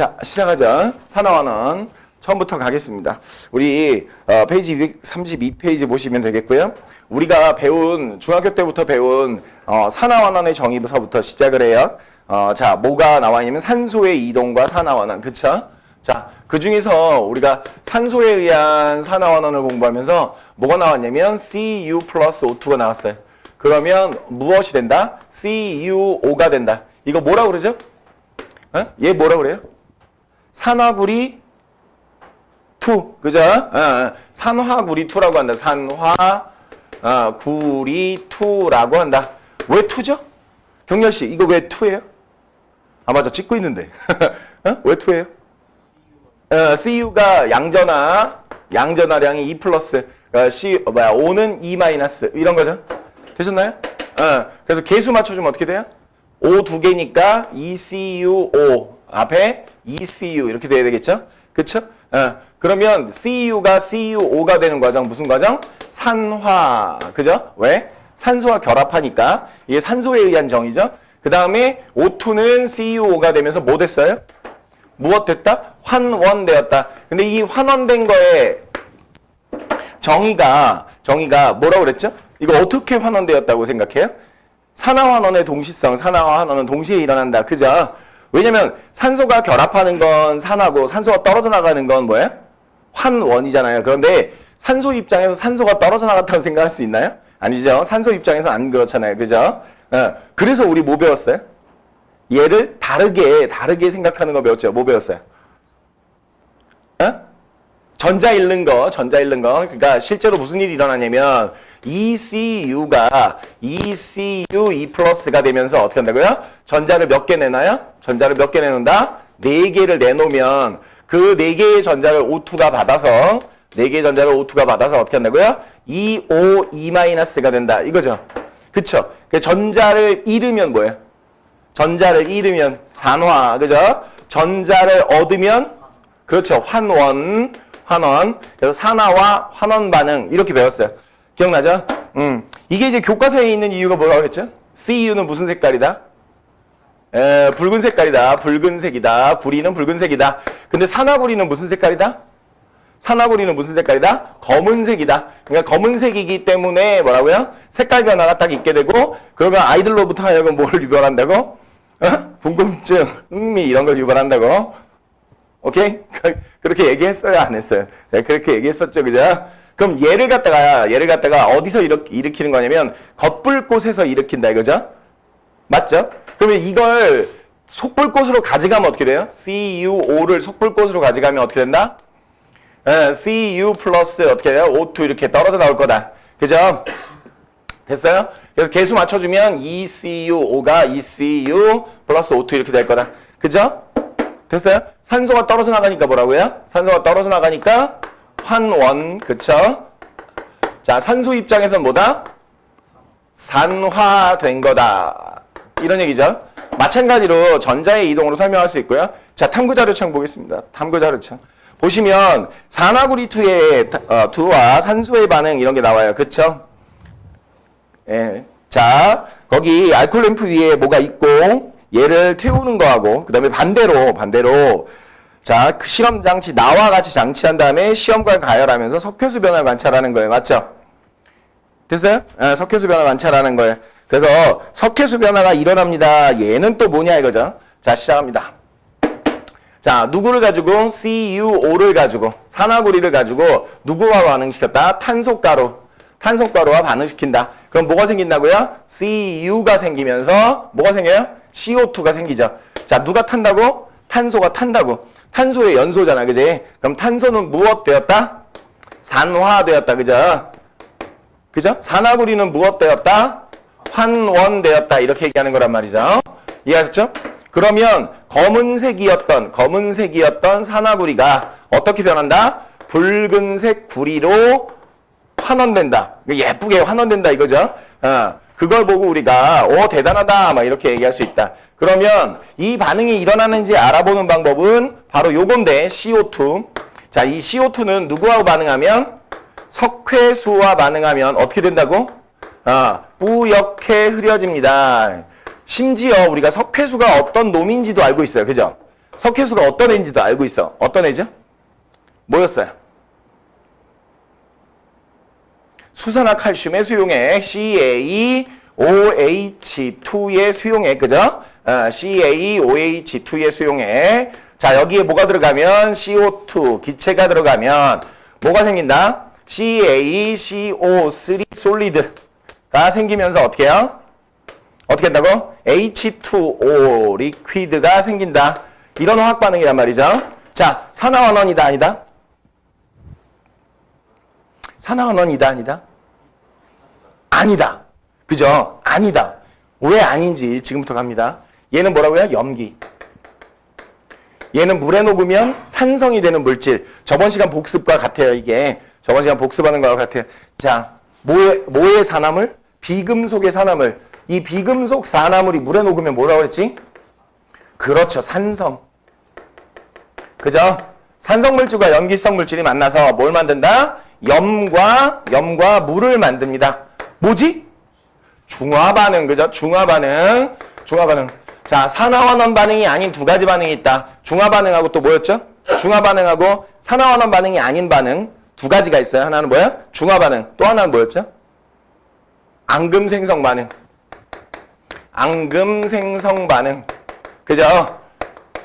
자, 시작하자. 산화환원. 처음부터 가겠습니다. 우리 어, 페이지 232페이지 보시면 되겠고요. 우리가 배운 중학교 때부터 배운 어, 산화환원의 정의부터부터 시작을 해요. 어, 자, 뭐가 나와 있냐면 산소의 이동과 산화환원, 그쵸? 자, 그 중에서 우리가 산소에 의한 산화환원을 공부하면서 뭐가 나왔냐면 CU 플러스 O2가 나왔어요. 그러면 무엇이 된다? CuO가 된다. 이거 뭐라 그러죠? 어? 얘 뭐라 그래요? 산화구리 2, 그죠? 어, 어. 산화구리 2라고 한다. 산화구리 2라고 한다. 왜 2죠? 경렬 씨, 이거 왜 2예요? 아 맞아, 찍고 있는데. 어? 왜 2예요? 어, CU가 양전화, 양전화량이 2 플러스, 어, C, 어, 뭐야, O는 2 마이너스, 이런 거죠? 되셨나요? 어, 그래서 개수 맞춰주면 어떻게 돼요? O 두 개니까 ECUO 앞에 ECU 이렇게 돼야 되겠죠? 그쵸? 어, 그러면 CU가 CUO가 되는 과정 무슨 과정? 산화 그죠? 왜? 산소와 결합하니까 이게 산소에 의한 정이죠. 그 다음에 O2는 CUO가 되면서 뭐 됐어요? 무엇 됐다? 환원되었다. 근데 이 환원된 거에 정의가 정의가 뭐라고 그랬죠? 이거 어떻게 환원되었다고 생각해요? 산화환원의 동시성, 산화환원은 동시에 일어난다. 그죠? 왜냐면 산소가 결합하는 건 산화고 산소가 떨어져 나가는 건 뭐예요? 환원이잖아요. 그런데 산소 입장에서 산소가 떨어져 나갔다고 생각할 수 있나요? 아니죠. 산소 입장에서 안 그렇잖아요. 그죠? 어, 그래서 우리 뭐 배웠어요? 얘를 다르게 다르게 생각하는 거 배웠죠. 뭐 배웠어요? 어? 전자 잃는 거, 전자 잃는 거. 그러니까 실제로 무슨 일이 일어나냐면 ECU가 ECU E 플러스가 되면서 어떻게 한다고요? 전자를 몇 개 내나요? 전자를 몇 개 내놓는다? 네 개를 내놓으면 그 네 개의 전자를 O2가 받아서 네 개의 전자를 O2가 받아서 어떻게 한다고요? EO E 마이너스가 된다. 이거죠. 그쵸? 그 전자를 잃으면 뭐예요? 전자를 잃으면 산화, 그죠? 전자를 얻으면 그렇죠. 환원, 환원. 그래서 산화와 환원 반응 이렇게 배웠어요. 기억나죠? 음. 이게 이제 교과서에 있는 이유가 뭐라고 그랬죠? CU는 무슨 색깔이다? 에, 붉은 색깔이다. 붉은색이다. 구리는 붉은색이다. 근데 산화구리는 무슨 색깔이다? 산화구리는 무슨 색깔이다? 검은색이다. 그러니까 검은색이기 때문에 뭐라고요? 색깔 변화가 딱 있게 되고 그러면 아이들로부터 하여금 뭘 유발한다고? 어? 궁금증, 흥미 이런 걸 유발한다고? 오케이? 그렇게 얘기했어요? 안 했어요? 네, 그렇게 얘기했었죠. 그죠? 그럼 얘를 갖다가, 얘를 갖다가 어디서 일으, 일으키는 거냐면 겉불꽃에서 일으킨다 이거죠? 맞죠? 그러면 이걸 속불꽃으로 가져가면 어떻게 돼요? CuO를 속불꽃으로 가져가면 어떻게 된다? 에, Cu 플러스 어떻게 돼요? O2 이렇게 떨어져 나올 거다. 그죠? 됐어요? 그래서 개수 맞춰주면 ECUO가 ECU 플러스 O2 이렇게 될 거다. 그죠? 됐어요? 산소가 떨어져 나가니까 뭐라고요? 산소가 떨어져 나가니까 환원, 그쵸? 자, 산소 입장에서는 뭐다? 산화된 거다. 이런 얘기죠. 마찬가지로 전자의 이동으로 설명할 수 있고요. 자, 탐구자료창 보겠습니다. 탐구자료창. 보시면 산화구리 2의 어, 2와 산소의 반응 이런 게 나와요. 그쵸? 예. 자, 거기 알콜 램프 위에 뭐가 있고 얘를 태우는 거하고 그다음에 반대로 반대로 자, 그 실험 장치 나와 같이 장치한 다음에 시험관 가열하면서 석회수 변화를 관찰하는 거예요. 맞죠? 됐어요? 아, 석회수 변화 관찰하는 거예요. 그래서 석회수 변화가 일어납니다. 얘는 또 뭐냐 이거죠. 자, 시작합니다. 자, 누구를 가지고 CuO를 가지고 산화구리를 가지고 누구와 반응시켰다? 탄소가루. 탄소가루와 반응시킨다. 그럼 뭐가 생긴다고요? CU가 생기면서 뭐가 생겨요? CO2가 생기죠. 자, 누가 탄다고? 탄소가 탄다고. 탄소의 연소잖아. 그지? 그럼 탄소는 무엇 되었다? 산화되었다. 그죠? 그죠? 산화구리는 무엇 되었다? 환원되었다. 이렇게 얘기하는 거란 말이죠. 이해하셨죠? 그러면 검은색이었던 검은색이었던 산화구리가 어떻게 변한다? 붉은색 구리로 환원된다. 예쁘게 환원된다 이거죠. 어, 그걸 보고 우리가 오 대단하다 막 이렇게 얘기할 수 있다. 그러면 이 반응이 일어나는지 알아보는 방법은 바로 요건데 CO2. 자, 이 CO2는 누구하고 반응하면 석회수와 반응하면 어떻게 된다고? 아, 뿌옇게 흐려집니다. 심지어 우리가 석회수가 어떤 놈인지도 알고 있어요. 그죠? 석회수가 어떤 애인지도 알고 있어. 어떤 애죠? 뭐였어요? 수산화 칼슘의 수용액 CaOH2의 수용액 그죠? 어, CaOH2의 수용액 자 여기에 뭐가 들어가면 CO2 기체가 들어가면 뭐가 생긴다? CaCO3 솔리드 가 생기면서 어떻게 해요? 어떻게 한다고? H2O 리퀴드가 생긴다. 이런 화학 반응이란 말이죠. 자, 산화환원이다 아니다? 산화환원이다 아니다? 아니다. 그죠? 아니다. 왜 아닌지 지금부터 갑니다. 얘는 뭐라고요? 염기. 얘는 물에 녹으면 산성이 되는 물질. 저번 시간 복습과 같아요, 이게. 저번 시간 복습하는 거와 같아요. 자, 뭐의, 뭐의 산화물? 비금속의 산화물. 이 비금속 산화물이 물에 녹으면 뭐라고 그랬지? 그렇죠, 산성. 그죠? 산성 물질과 염기성 물질이 만나서 뭘 만든다? 염과 염과 물을 만듭니다. 뭐지? 중화 반응, 그죠? 중화 반응. 중화 반응. 자, 산화환원 반응이 아닌 두 가지 반응이 있다. 중화 반응하고 또 뭐였죠? 중화 반응하고 산화환원 반응이 아닌 반응 두 가지가 있어요. 하나는 뭐야? 중화 반응. 또 하나는 뭐였죠? 앙금 생성 반응. 앙금 생성 반응. 그죠?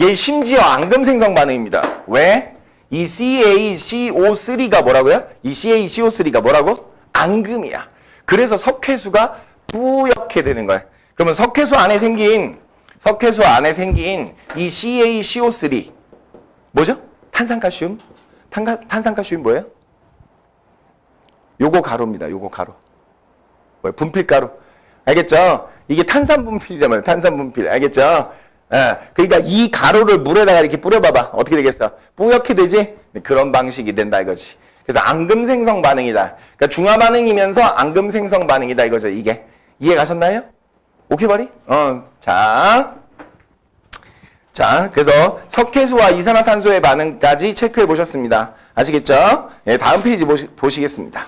얘 심지어 앙금 생성 반응입니다. 왜? 이 CaCO3가 뭐라고요? 이 CaCO3가 뭐라고? 앙금이야. 그래서 석회수가 뿌옇게 되는 거야. 그러면 석회수 안에 생긴 석회수 안에 생긴 이 CaCO3 뭐죠? 탄산칼슘. 탄산칼슘이 뭐예요? 요거 가루입니다. 요거 가루. 뭐예요? 분필가루. 알겠죠? 이게 탄산 말이에요. 탄산 분필. 알겠죠? 예, 그러니까 이 가루를 물에다가 이렇게 뿌려봐봐. 어떻게 되겠어? 뿌옇게 되지? 네, 그런 방식이 된다 이거지. 그래서 앙금 생성 반응이다. 그러니까 중화 반응이면서 앙금 생성 반응이다 이거죠. 이게 이해 가셨나요? 오케이 바리? 어, 자, 자, 그래서 석회수와 이산화탄소의 반응까지 체크해 보셨습니다. 아시겠죠? 예, 다음 페이지 보시, 보시겠습니다.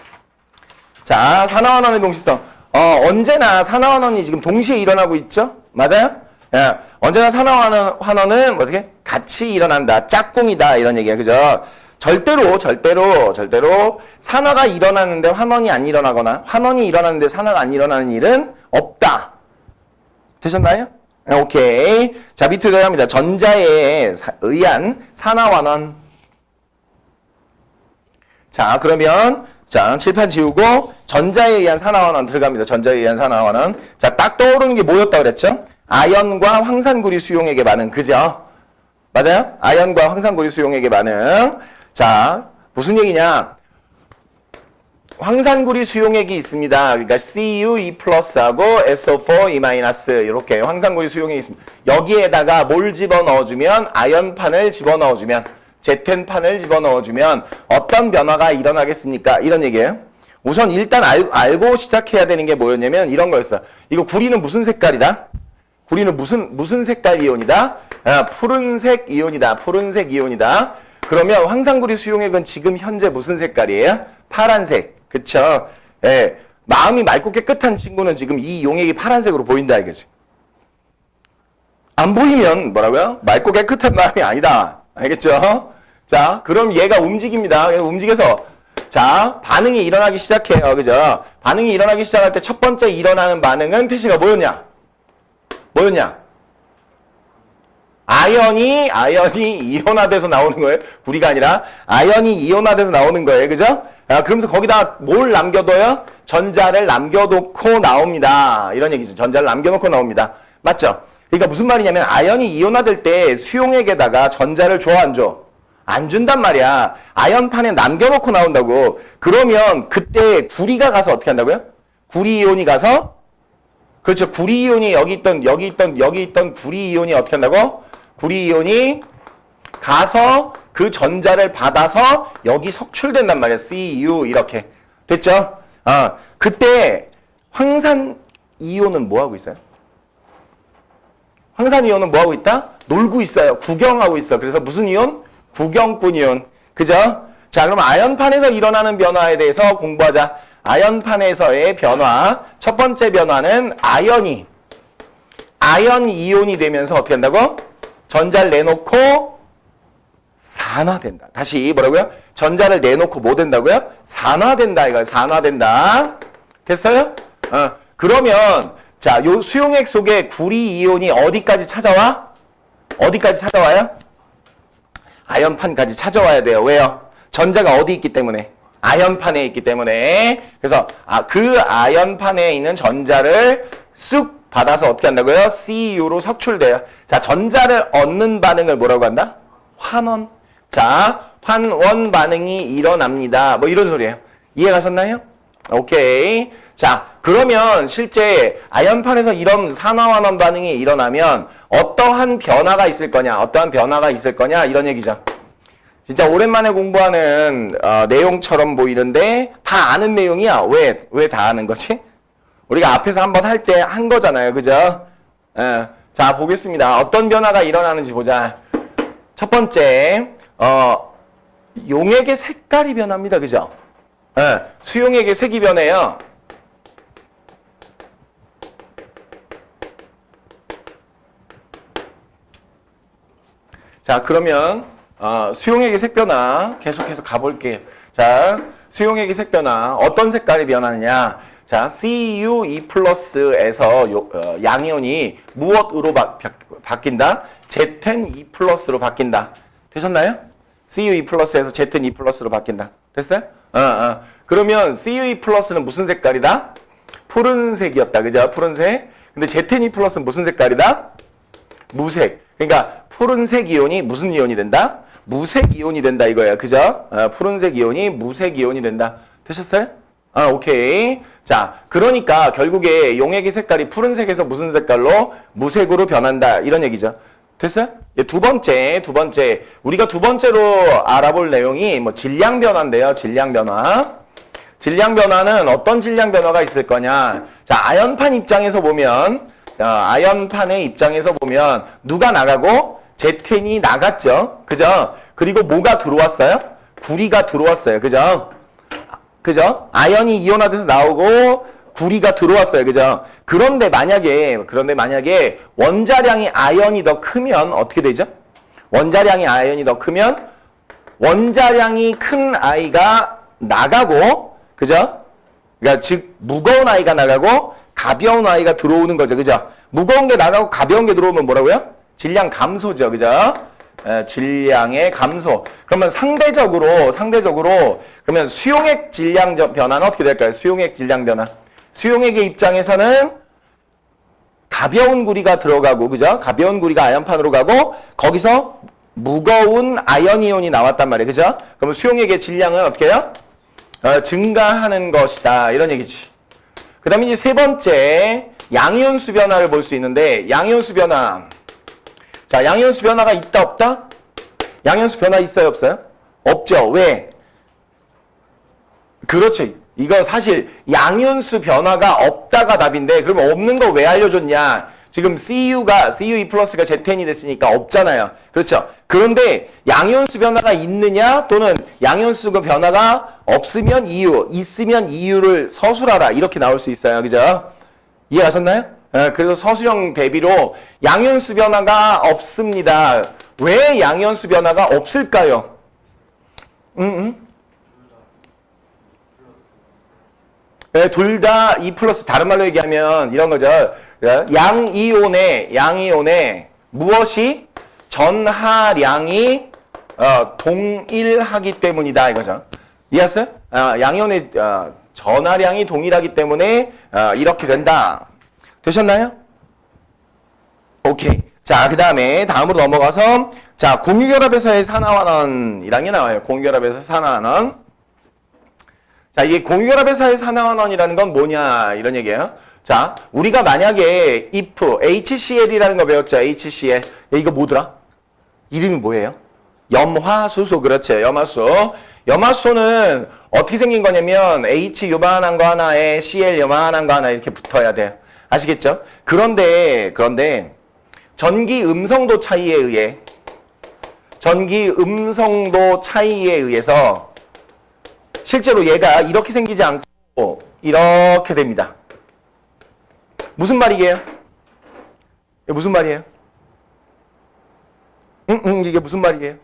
자, 산화환원의 동시성. 어, 언제나 산화환원이 지금 동시에 일어나고 있죠? 맞아요? 예, 언제나 산화환원 은 어떻게? 같이 일어난다. 짝꿍이다. 이런 얘기야. 그죠? 절대로, 절대로, 절대로 산화가 일어나는데 환원이 안 일어나거나 환원이 일어나는데 산화가 안 일어나는 일은 없다. 되셨나요? 네, 오케이. 자, 밑으로 들어갑니다. 전자에 사- 의한 산화환원. 자, 그러면 자, 칠판 지우고 전자에 의한 산화환원 들어갑니다. 전자에 의한 산화환원. 자, 딱 떠오르는 게 뭐였다 그랬죠? 아연과 황산구리 수용액의 반응. 그죠? 맞아요? 아연과 황산구리 수용액의 반응. 자, 무슨 얘기냐? 황산구리 수용액이 있습니다. 그러니까 CuE 플러스하고 SO4 E 마이너스 이렇게 황산구리 수용액이 있습니다. 여기에다가 뭘 집어넣어주면 아연판을 집어넣어주면 제텐판을 집어넣어주면 어떤 변화가 일어나겠습니까? 이런 얘기예요. 우선 일단 알, 알고 시작해야 되는 게 뭐였냐면 이런 거였어. 이거 구리는 무슨 색깔이다? 구리는 무슨 무슨 색깔 이온이다? 아, 푸른색 이온이다. 푸른색 이온이다. 그러면 황산구리 수용액은 지금 현재 무슨 색깔이에요? 파란색. 그쵸? 예. 마음이 맑고 깨끗한 친구는 지금 이 용액이 파란색으로 보인다 이거지. 안 보이면 뭐라고요? 맑고 깨끗한 마음이 아니다. 알겠죠? 자, 그럼 얘가 움직입니다. 움직여서 자, 반응이 일어나기 시작해요. 그죠? 반응이 일어나기 시작할 때 첫 번째 일어나는 반응은 태시가 뭐였냐? 뭐였냐? 아연이 아연이 이온화돼서 나오는 거예요. 구리가 아니라 아연이 이온화돼서 나오는 거예요. 그죠? 아, 그러면서 거기다 뭘 남겨둬요? 전자를 남겨놓고 나옵니다. 이런 얘기죠. 전자를 남겨놓고 나옵니다. 맞죠? 그러니까 무슨 말이냐면 아연이 이온화될 때 수용액에다가 전자를 줘 안 줘? 안 준단 말이야. 아연판에 남겨놓고 나온다고. 그러면 그때 구리가 가서 어떻게 한다고요? 구리 이온이 가서 그렇죠. 구리 이온이 여기 있던 여기 있던 여기 있던 구리 이온이 어떻게 한다고? 구리 이온이 가서 그 전자를 받아서 여기 석출된단 말이야. Cu 이렇게. 됐죠? 아, 그때 황산 이온은 뭐 하고 있어요? 황산 이온은 뭐 하고 있다? 놀고 있어요. 구경하고 있어. 그래서 무슨 이온? 구경꾼 이온. 그죠? 자, 그럼 아연판에서 일어나는 변화에 대해서 공부하자. 아연판에서의 변화. 첫 번째 변화는 아연이 아연 이온이 되면서 어떻게 한다고? 전자를 내놓고 산화된다. 다시 뭐라고요? 전자를 내놓고 뭐 된다고요? 산화된다 이거 산화된다. 됐어요? 어. 그러면 자, 요 수용액 속에 구리 이온이 어디까지 찾아와? 어디까지 찾아와요? 아연판까지 찾아와야 돼요. 왜요? 전자가 어디 있기 때문에? 아연판에 있기 때문에. 그래서 아, 그 아연판에 있는 전자를 쑥 받아서 어떻게 한다고요? CU로 석출돼요. 자, 전자를 얻는 반응을 뭐라고 한다? 환원. 자, 환원 반응이 일어납니다. 뭐 이런 소리예요. 이해 가셨나요? 오케이. 자, 그러면 실제 아연판에서 이런 산화환원 반응이 일어나면 어떠한 변화가 있을 거냐? 어떠한 변화가 있을 거냐? 이런 얘기죠. 진짜 오랜만에 공부하는 어, 내용처럼 보이는데 다 아는 내용이야. 왜? 왜 다 아는 거지? 우리가 앞에서 한번 할 때 한 거잖아요. 그죠? 예. 자, 보겠습니다. 어떤 변화가 일어나는지 보자. 첫 번째, 어, 용액의 색깔이 변합니다. 그죠? 예. 수용액의 색이 변해요. 자, 그러면 어, 수용액의 색 변화 계속해서 가볼게요. 자, 수용액의 색 변화 어떤 색깔이 변하느냐? 자, CuE 플러스에서 요, 어, 양이온이 무엇으로 바, 뀐다 Z10E 플러스로 바뀐다. 되셨나요? CuE 플러스에서 Z10E 플러스로 바뀐다. 됐어요? 어, 어. 그러면 CuE 플러스는 무슨 색깔이다? 푸른색이었다. 그죠? 푸른색. 근데 Z10E 플러스는 무슨 색깔이다? 무색. 그러니까 푸른색 이온이 무슨 이온이 된다? 무색 이온이 된다 이거야. 그죠? 어, 푸른색 이온이 무색 이온이 된다. 되셨어요? 아, 오케이. 자, 그러니까 결국에 용액의 색깔이 푸른색에서 무슨 색깔로 무색으로 변한다. 이런 얘기죠. 됐어요? 예, 두 번째, 두 번째. 우리가 두 번째로 알아볼 내용이 뭐 질량 변화인데요. 질량 변화. 질량 변화는 어떤 질량 변화가 있을 거냐? 자, 아연판 입장에서 보면 어, 아연판의 입장에서 보면 누가 나가고 제텐이 나갔죠. 그죠? 그리고 뭐가 들어왔어요? 구리가 들어왔어요. 그죠? 그죠? 아연이 이온화돼서 나오고 구리가 들어왔어요. 그죠? 그런데 만약에 그런데 만약에 원자량이 아연이 더 크면 어떻게 되죠? 원자량이 아연이 더 크면 원자량이 큰 아이가 나가고 그죠? 그러니까 즉 무거운 아이가 나가고 가벼운 아이가 들어오는 거죠. 그죠? 무거운 게 나가고 가벼운 게 들어오면 뭐라고요? 질량 감소죠. 그죠? 에, 질량의 감소. 그러면 상대적으로 상대적으로 그러면 수용액 질량 변화는 어떻게 될까요? 수용액 질량 변화. 수용액의 입장에서는 가벼운 구리가 들어가고 그죠? 가벼운 구리가 아연판으로 가고 거기서 무거운 아연이온이 나왔단 말이에요. 그죠? 그러면 수용액의 질량은 어떻게 해요? 어, 증가하는 것이다. 이런 얘기지. 그 다음에 이제 세 번째, 양이온수 변화를 볼 수 있는데, 양이온수 변화. 자, 양이온수 변화가 있다, 없다? 양이온수 변화 있어요, 없어요? 없죠. 왜? 그렇죠. 이거 사실 양이온수 변화가 없다가 답인데, 그러면 없는 거 왜 알려줬냐? 지금 CU가, CUE 플러스가 Z10이 됐으니까 없잖아요. 그렇죠. 그런데 양이온수 변화가 있느냐 또는 양이온수 변화가 없으면 이유, 있으면 이유를 서술하라. 이렇게 나올 수 있어요. 그죠? 이해하셨나요? 예, 그래서 서술형 대비로 양이온수 변화가 없습니다. 왜 양이온수 변화가 없을까요? 음, 음. 네, 둘다 E 플러스 다른 말로 얘기하면 이런 거죠. 양이온의 양이온의 무엇이 전하량이 어, 동일하기 때문이다 이거죠. 이해했어요? 어, 양이온의 어, 전하량이 동일하기 때문에 어, 이렇게 된다. 되셨나요? 오케이. 자, 그 다음에 다음으로 넘어가서 자 공유결합에서의 산화환원이란 게 나와요. 공유결합에서 산화환원. 자, 이게 공유결합에서의 산화환원이라는 건 뭐냐 이런 얘기예요. 자, 우리가 만약에 if HCl이라는 거 배웠죠. HCl. 야, 이거 뭐더라? 이름이 뭐예요? 염화수소. 그렇죠. 염화수소. 염화수소는 어떻게 생긴 거냐면 H 요만한 거 하나에 Cl 요만한 거 하나 이렇게 붙어야 돼요. 아시겠죠? 그런데 그런데 전기 음성도 차이에 의해 전기 음성도 차이에 의해서 실제로 얘가 이렇게 생기지 않고 이렇게 됩니다. 무슨 말이게요? 무슨 말이에요? 음, 음, 이게 무슨 말이에요?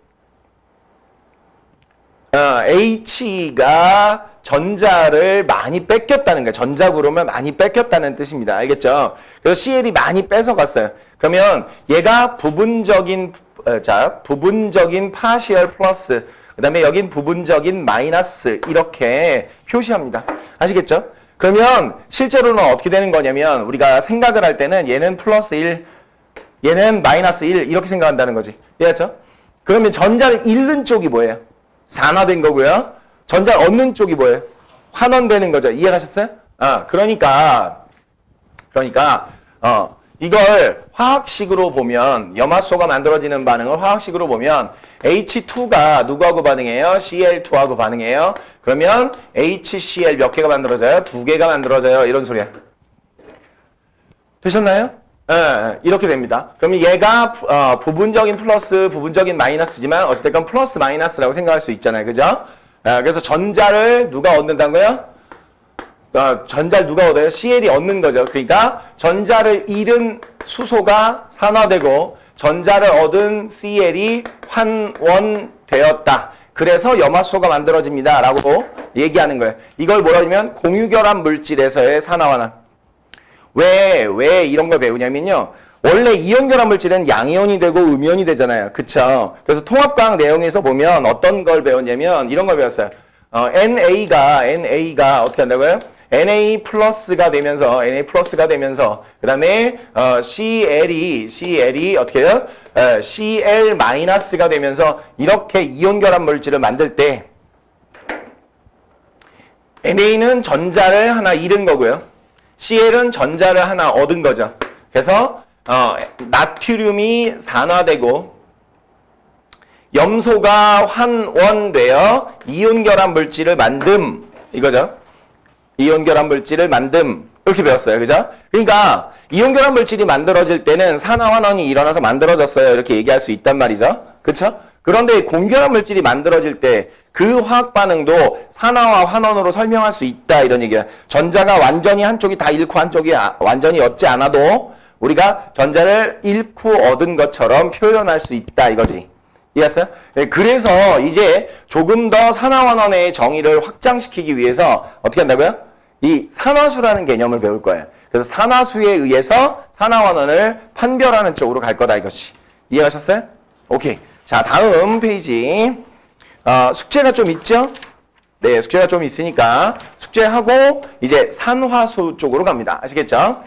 어, H가 전자를 많이 뺏겼다는 거예요. 전자 구름을 많이 뺏겼다는 뜻입니다. 알겠죠? 그래서 CL이 많이 뺏어갔어요. 그러면 얘가 부분적인 어, 자 부분적인 파시얼 플러스 그 다음에 여긴 부분적인 마이너스 이렇게 표시합니다. 아시겠죠? 그러면 실제로는 어떻게 되는 거냐면 우리가 생각을 할 때는 얘는 플러스 1 얘는 마이너스 1 이렇게 생각한다는 거지. 이해했죠? 그러면 전자를 잃는 쪽이 뭐예요? 산화된 거고요. 전자를 얻는 쪽이 뭐예요? 환원되는 거죠. 이해가셨어요? 아, 그러니까 그러니까 어 이걸 화학식으로 보면 염화소가 만들어지는 반응을 화학식으로 보면 H2가 누구하고 반응해요? Cl2하고 반응해요. 그러면 HCl 몇 개가 만들어져요? 두 개가 만들어져요. 이런 소리야. 되셨나요? 예, 예, 이렇게 됩니다. 그러면 얘가 어, 부분적인 플러스, 부분적인 마이너스지만 어쨌든 플러스 마이너스라고 생각할 수 있잖아요. 그죠? 예, 그래서 전자를 누가 얻는다고요? 어, 전자를 누가 얻어요? CL이 얻는 거죠. 그러니까 전자를 잃은 수소가 산화되고 전자를 얻은 CL이 환원되었다. 그래서 염화소가 만들어집니다. 라고 얘기하는 거예요. 이걸 뭐라 하면 공유결합 물질에서의 산화환원. 왜, 왜 이런 걸 배우냐면요. 원래 이온결합 물질은 양이온이 되고 음이온이 되잖아요. 그쵸? 그래서 통합과학 내용에서 보면 어떤 걸 배웠냐면 이런 걸 배웠어요. 어, NA가, NA가 어떻게 한다고요? Na 플러스가 되면서, Na 플러스가 되면서, 그 다음에, 어, CL이, CL이 어떻게 해요? 어, CL 마이너스가 되면서 이렇게 이온결합 물질을 만들 때, NA는 전자를 하나 잃은 거고요. CL은 전자를 하나 얻은 거죠. 그래서 어, 나트륨이 산화되고 염소가 환원되어 이온 결합 물질을 만듦 이거죠. 이온 결합 물질을 만듦 이렇게 배웠어요. 그죠? 그러니까 이온 결합 물질이 만들어질 때는 산화환원이 일어나서 만들어졌어요. 이렇게 얘기할 수 있단 말이죠. 그렇죠? 그런데 공결합 물질이 만들어질 때 그 화학 반응도 산화와 환원으로 설명할 수 있다 이런 얘기야. 전자가 완전히 한쪽이 다 잃고 한쪽이 아- 완전히 얻지 않아도 우리가 전자를 잃고 얻은 것처럼 표현할 수 있다 이거지. 이해했어요? 네, 그래서 이제 조금 더 산화환원의 정의를 확장시키기 위해서 어떻게 한다고요? 이 산화수라는 개념을 배울 거예요. 그래서 산화수에 의해서 산화환원을 판별하는 쪽으로 갈 거다 이것이. 이해하셨어요? 오케이. 자, 다음 페이지. 어, 숙제가 좀 있죠? 네, 숙제가 좀 있으니까 숙제하고 이제 산화수 쪽으로 갑니다. 아시겠죠?